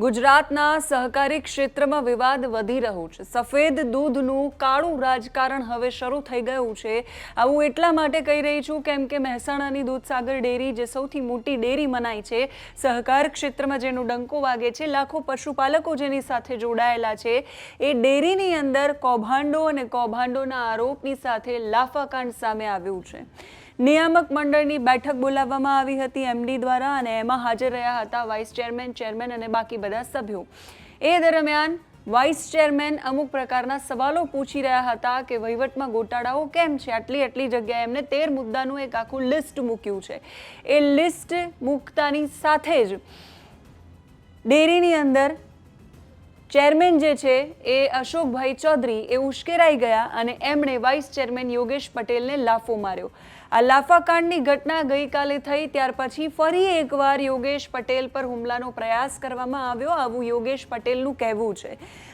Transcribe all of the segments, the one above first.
ગુજરાતના સહકારી ક્ષેત્રમાં વિવાદ વધી રહ્યો છે. સફેદ દૂધનું કાળું રાજકારણ હવે શરૂ થઈ ગયું છે. આવું એટલા માટે કહી રહી છું કેમ કે મહેસાણાની દૂધસાગર ડેરી જે સૌથી મોટી ડેરી મનાય છે, સહકાર ક્ષેત્રમાં જેનો ડંકો વાગે છે, લાખો પશુપાલકો જેની સાથે જોડાયેલા છે. એ ડેરીની અંદર કૌભાંડો અને કૌભાંડોના આરોપની સાથે લાફાકાંડ સામે આવ્યું છે. નિયામક મંડળની બેઠક બોલાવવામાં આવી હતી એમડી દ્વારા અને એમાં હાજર રહ્યા હતા વાઇસ ચેરમેન ચેરમેન અને બાકી બધા સભ્યો. એ દરમિયાન વાઇસ ચેરમેન અમુક પ્રકારના સવાલો પૂછી રહ્યા હતા કે વહીવટમાં ગોટાળાઓ કેમ છે? આટલી આટલી જગ્યાએ એમને તેર મુદ્દાનું એક આખું લિસ્ટ મૂક્યું છે. એ લિસ્ટ મૂકતાની સાથે જ ડેરીની અંદર ચેરમેન જે છે એ અશોકભાઈ ચૌધરી એ ઉશ્કેરાઈ ગયા અને એમણે વાઇસ ચેરમેન યોગેશ પટેલને લાફો માર્યો. આ લાફાકાંડની ઘટના ગઈકાલે થઈ, ત્યાર પછી ફરી એકવાર યોગેશ પટેલ પર હુમલાનો પ્રયાસ કરવામાં આવ્યો. આવું યોગેશ પટેલનું કહેવું છે.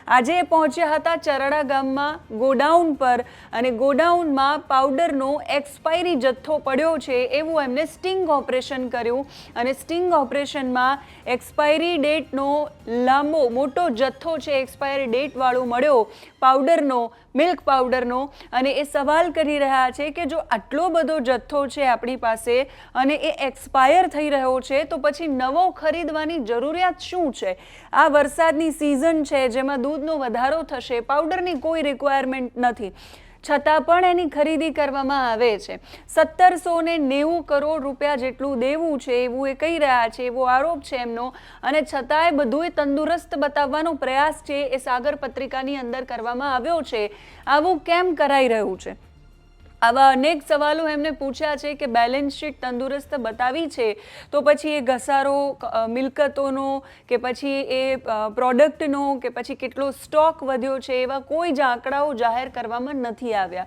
આજે પહોંચ્યા હતા ચરડા ગામમાં ગોડાઉન પર અને ગોડાઉનમાં પાવડરનો એક્સપાયરી જથ્થો પડ્યો છે એવું એમને સ્ટિંગ ઓપરેશન કર્યું અને સ્ટિંગ ઓપરેશનમાં એક્સપાયરી ડેટનો લાંબો, મોટો જથ્થો છે એક્સપાયરી ડેટવાળો મળ્યો પાવડરનો મિલ્ક પાવડરનો અને એ સવાલ કરી રહ્યા છે કે જો આટલો બધો જથ્થો છે આપણી પાસે અને એ એક્સપાયર થઈ રહ્યો છે, તો પછી નવો ખરીદવાની જરૂરિયાત શું છે? આ વરસાદની સિઝન છે, જેમાં દૂધનો વધારો થશે પાવડરની કોઈ રિક્વાયરમેન્ટ નથી. છતાં પણ એની ખરીદી કરવામાં આવે છે. સત્તરસો ને નેવું કરોડ રૂપિયા જેટલું દેવું છે એવું એ કહી રહ્યા છે, એવો આરોપ છે એમનો. અને છતાંય બધુંય તંદુરસ્ત બતાવવાનો પ્રયાસ છે એ સાગર પત્રિકાની અંદર કરવામાં આવ્યો છે. આવું કેમ કરાઈ રહ્યું છે? આવા અનેક સવાલો એમને પૂછ્યા છે કે બેલેન્સ શીટ તંદુરસ્ત બતાવી છે, તો પછી એ ઘસારો મિલકતોનો કે પછી એ પ્રોડક્ટનો કે પછી કેટલો સ્ટોક વધ્યો છે, એવા કોઈ જ આંકડાઓ જાહેર કરવામાં નથી આવ્યા.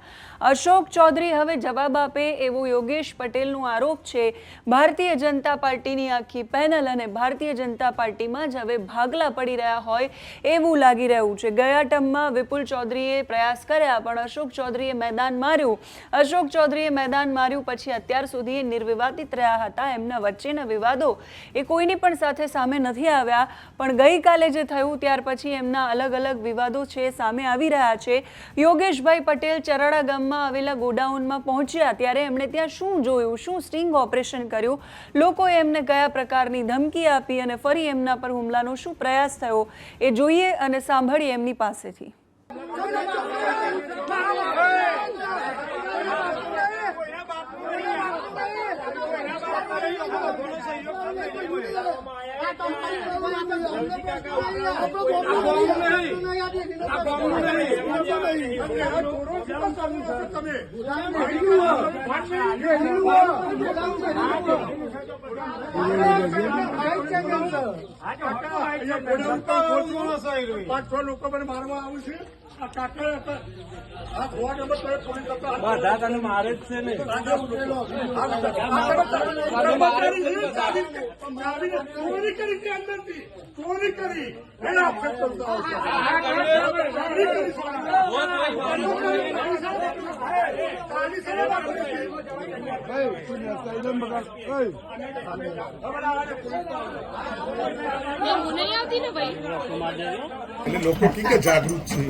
અશોક ચૌધરી હવે જવાબ આપે એવો યોગેશ પટેલનો આરોપ છે, ભારતીય જનતા પાર્ટીની આખી પેનલ અને ભારતીય જનતા પાર્ટીમાં જ હવે ભાગલા પડી રહ્યા હોય એવું લાગી રહ્યું છે. ગયા ટર્મમાં વિપુલ ચૌધરીએ પ્રયાસ કર્યા, પણ અશોક ચૌધરીએ મેદાન માર્યું. અશોક ચૌધરીએ મેદાન માર્યું પછી અત્યાર સુધી એ નિર્વિવાદિત રહ્યા હતા. એમના વચ્ચેના વિવાદો એ કોઈની પણ સાથે સામે નથી આવ્યા. પણ ગઈકાલે જે થયું ત્યાર પછી એમના અલગ અલગ વિવાદો છે, સામે આવી રહ્યા છે. યોગેશભાઈ પટેલ ચરાડા ગામમાં આવેલા ગોડાઉનમાં પહોંચ્યા. ત્યારે એમણે ત્યાં શું જોયું? શું સ્ટિંગ ઓપરેશન કર્યું? લોકોએ એમને કયા પ્રકારની ધમકી આપી અને ફરી એમના પર હુમલાનો શું પ્રયાસ થયો? એ જોઈએ અને સાંભળીએ એમની પાસેથી. પાંચ લોકો મને મારવા આવું છે. બધા મારે જ છે ને ચોરી કરી કરી એટલે લોકો કે કે જાગૃત છે?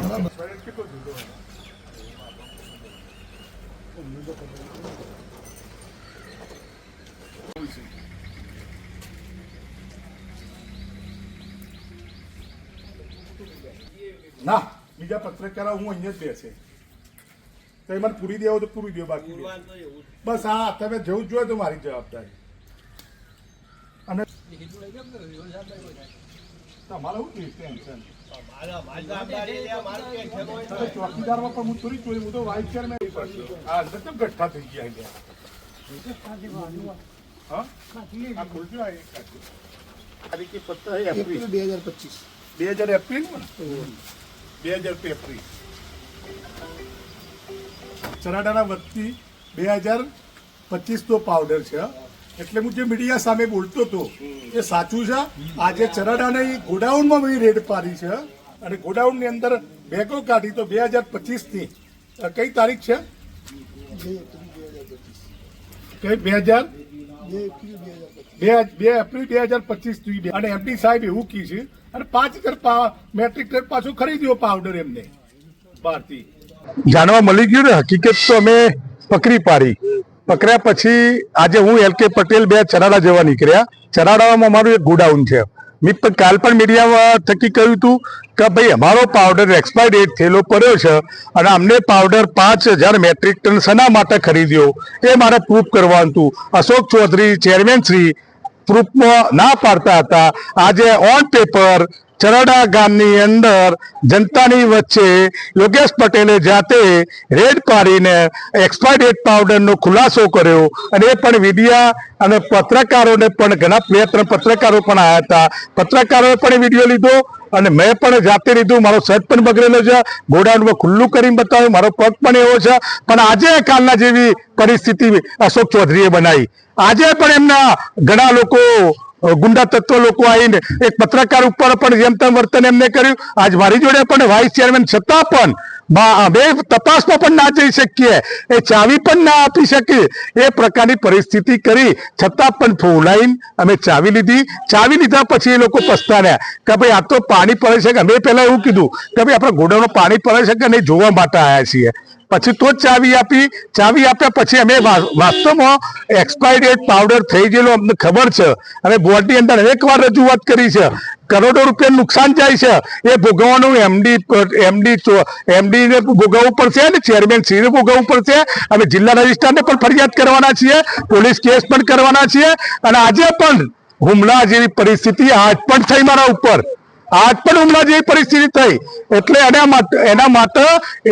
ના બીજા પત્રકારો હું અહીંયા જ બેસે તો એ મને પૂરી દેવો તો પૂરી દો બાકી બસ હા તમે જવું જ જોઈએ તો મારી જવાબદારી. અને તમારે શું ટેન્શન અરે ચોકીદારમાં પણ હું થોડી ચોરી હું તો વાઇસ ચેરમેન હા તો ગઠ્ઠા થઈ ગયા અહીંયા? હા? આ આ એક કાઢજો. પત્તા એપ્રિલ. બે હજાર પચીસ. બે હજાર એપ્રિલ બે હજાર એપ્રિલ. ચરાડાના વતી બે હજાર પચીસનો પાવડર છે હા. એટલે હું જે મીડિયા સામે બોલતો હતો, એ સાચું છે. આજે ચરાડાના ગોડાઉનમાં મેં રેડ પાડી છે. અને ગોડાઉનની અંદર બેગો કાઢી તો બે હજાર પચીસની. કઈ તારીખ છે? કઈ, બે હજાર? બે એપ્રિલ બે હજાર પચીસ બે. બે એપ્રિલ બે હજાર પચીસ અને એમડી સાહેબ એવું કહે છે અને પાંચ હજાર મેટ્રિક ટન પાછું ખરીદ્યો પાવડર એમને. બહારથી. જાણવા મળી ગયું ને, હકીકત તો અમે પકડી પાડી. પકડ્યા પછી આજે હું એલ કે પટેલ બે ચરાડા જવા નીકળ્યા. ચરાડામાં અમારું એક ગોડાઉન છે. મેં કાલ પણ મીડિયા થકી કહ્યું હતું કે ભાઈ, અમારો પાવડર એક્સપાયર ડેટ થયેલો પડ્યો છે અને અમને પાવડર પાંચ હજાર મેટ્રિક ટન શના માટે ખરીદ્યો? એ મારે પ્રૂફ કરવાનું હતું. અશોક ચૌધરી ચેરમેન શ્રી પ્રૂફમાં ના પાડતા હતા. આજે ઓન પેપર ચરડા ગામની અંદર જનતાની વચ્ચે યોગેશ પટેલે જાતે રેડ પાડીને એક્સપાયર ડેટ પાવડરનો ખુલાસો કર્યો. અને એ પણ વિડિયા અને પત્રકારોને પણ ઘણા બે પત્રકારો પણ આવ્યા હતા. પત્રકારોએ પણ વીડિયો લીધો અને મેં પણ જાતે લીધું. મારો શર્ટ પણ બગડેલો છે. ગોડાઉનમાં ખુલ્લું કરીને બતાવ્યું. મારો પગ પણ એવો છે. પણ આજે કાલના જેવી પરિસ્થિતિ અશોક ચૌધરીએ બનાવી. આજે પણ એમના ઘણા લોકો ગુંડા તત્વ લોકો આવીને એક પત્રકાર ઉપર પણ જેમ તેમ વર્તન એમને કર્યું. આજ મારી જોડે પણ વાઇસ ચેરમેન છતાં પણ બે તપાસમાં પણ ના જઈ શકીએ. એ ચાવી પણ ના આપી શકીએ એ પ્રકારની પરિસ્થિતિ કરી. છતાં પણ ફોલાઈન અમે ચાવી લીધી. ચાવી લીધા પછી એ લોકો પસ્તાડ્યા કે ભાઈ આ તો પાણી પડે છે કે? અમે પહેલા એવું કીધું કે ભાઈ આપણા ગોડાઉનમાં પાણી પડે છે કે નહીં? જોવા માટે આવ્યા છીએ. પછી તો જ ચાવી આપી. ચાવી આપ્યા પછી અમે વાસ્તવમાં એક્સપાયર ડેટ પાવડર થઈ ગયેલો, અમને ખબર છે. અને બોર્ડની અંદર એકવાર રજૂઆત કરી છે. કરોડો રૂપિયા નુકસાન જાય છે. એ ભોગવવાનું એમડી એમડી એમડી ને ભોગવવું પડશે અને ચેરમેન શ્રી ને ભોગવવું પડશે. અમે જિલ્લા રજિસ્ટ્રારને પણ ફરિયાદ કરવાના છીએ. પોલીસ કેસ પણ કરવાના છીએ. અને આજે પણ હુમલા જેવી પરિસ્થિતિ આજ પણ થઈ મારા ઉપર. આજ પણ હુમલા જેવી પરિસ્થિતિ થઈ. એટલે એના માટે એના માટે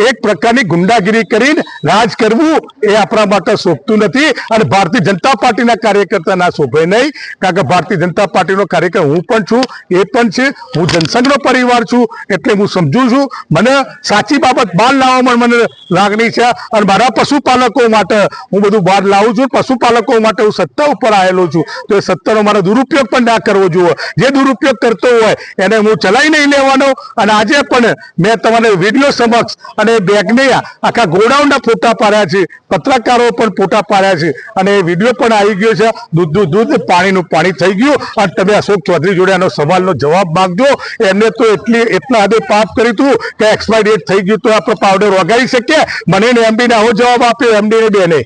એક પ્રકારની ગુંડાગીરી કરીને રાજ કરવું એ આપણા માટે શોભતું નથી અને ભારતીય જનતા પાર્ટીના કાર્યકર્તા ના શોભે નહીં. કારણ કે ભારતીય જનતા પાર્ટીનો કાર્યકર હું પણ છું, એ પણ છે. હું જનસંઘનો પરિવાર છું, એટલે હું સમજુ છું. મને સાચી બાબત બહાર લાવવામાં મને લાગણી છે અને મારા પશુપાલકો માટે હું બધું બહાર લાવું છું. પશુપાલકો માટે હું સત્તા ઉપર આવેલો છું. તો એ સત્તાનો મારો દુરુપયોગ પણ ના કરવો જોઈએ. જે દુરુપયોગ કરતો હોય એને હું ચલાવી નહીં લેવાનો અને આજે પણ મેં તમારે વીડિયો સમક્ષ અને બેગને આખા ગોડાઉનના ફોટા પાડ્યા છે, પત્રકારો પણ ફોટા પાડ્યા છે અને એ વીડિયો પણ આવી ગયો છે દૂધનું દૂધ પાણીનું પાણી થઈ ગયું અને તમે અશોક ચૌધરી જોડે આનો સવાલનો જવાબ માગજો. એમને તો એટલી એટલા હદે પાપ કર્યું હતું કે એક્સપાયર ડેટ થઈ ગયું તો આપણે પાવડર વગાડી શકીએ મને એમડીને આવો જવાબ આપ્યો એમડીને બેને.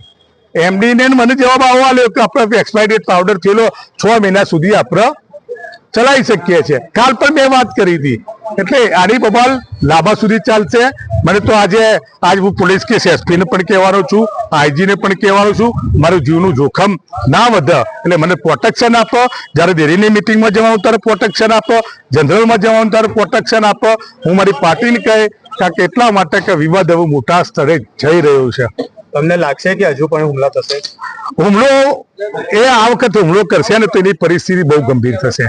એમડી ને મને જવાબ આવો આલ્યો કે આપણે એક્સપાયર ડેટ પાવડર થયેલો છ મહિના સુધી આપણે ચલાવી શકીએ છીએ. કાલ પણ મેં વાત કરી હતી. એટલે આની બબાલ લાંબા સુધી ચાલશે. મને તો આજે આજ હું પોલીસ કેસ એસપીને પણ કહેવાનો છું આઈજી ને પણ કહેવાનો છું મારું જીવનું જોખમ ના વધે. એટલે મને પ્રોટેક્શન આપો. જ્યારે ડેરીની મિટિંગમાં જવાનું ત્યારે પ્રોટેક્શન આપો. જનરલમાં જવાનું ત્યારે પ્રોટેક્શન આપો. હું મારી પાર્ટીને કહે કારણ કે એટલા માટે કે વિવાદ હવે મોટા સ્તરે જઈ રહ્યો છે. તમને લાગશે કે હજુ પણ હુમલા થશે? હુમલો એ આ વખતે હુમલો કરશે ને તો એની પરિસ્થિતિ બહુ ગંભીર થશે.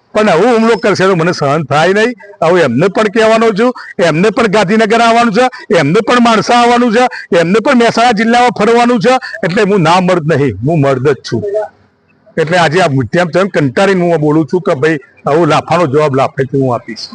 પણ આવો હુમલો કરશે તો મને સહન થાય નહીં. હવે એમને પણ કહેવાનો છું, એમને પણ ગાંધીનગર આવવાનું છે, એમને પણ માણસા આવવાનું છે, એમને પણ મહેસાણા જિલ્લામાં ફરવાનું છે, એટલે હું ના મર્દ નહીં, હું મર્દ જ છું. એટલે આજે આ મુદ્યામ કંટાળીને હું બોલું છું કે ભાઈ આવું લાફાનો જવાબ લાફેથી હું આપીશ.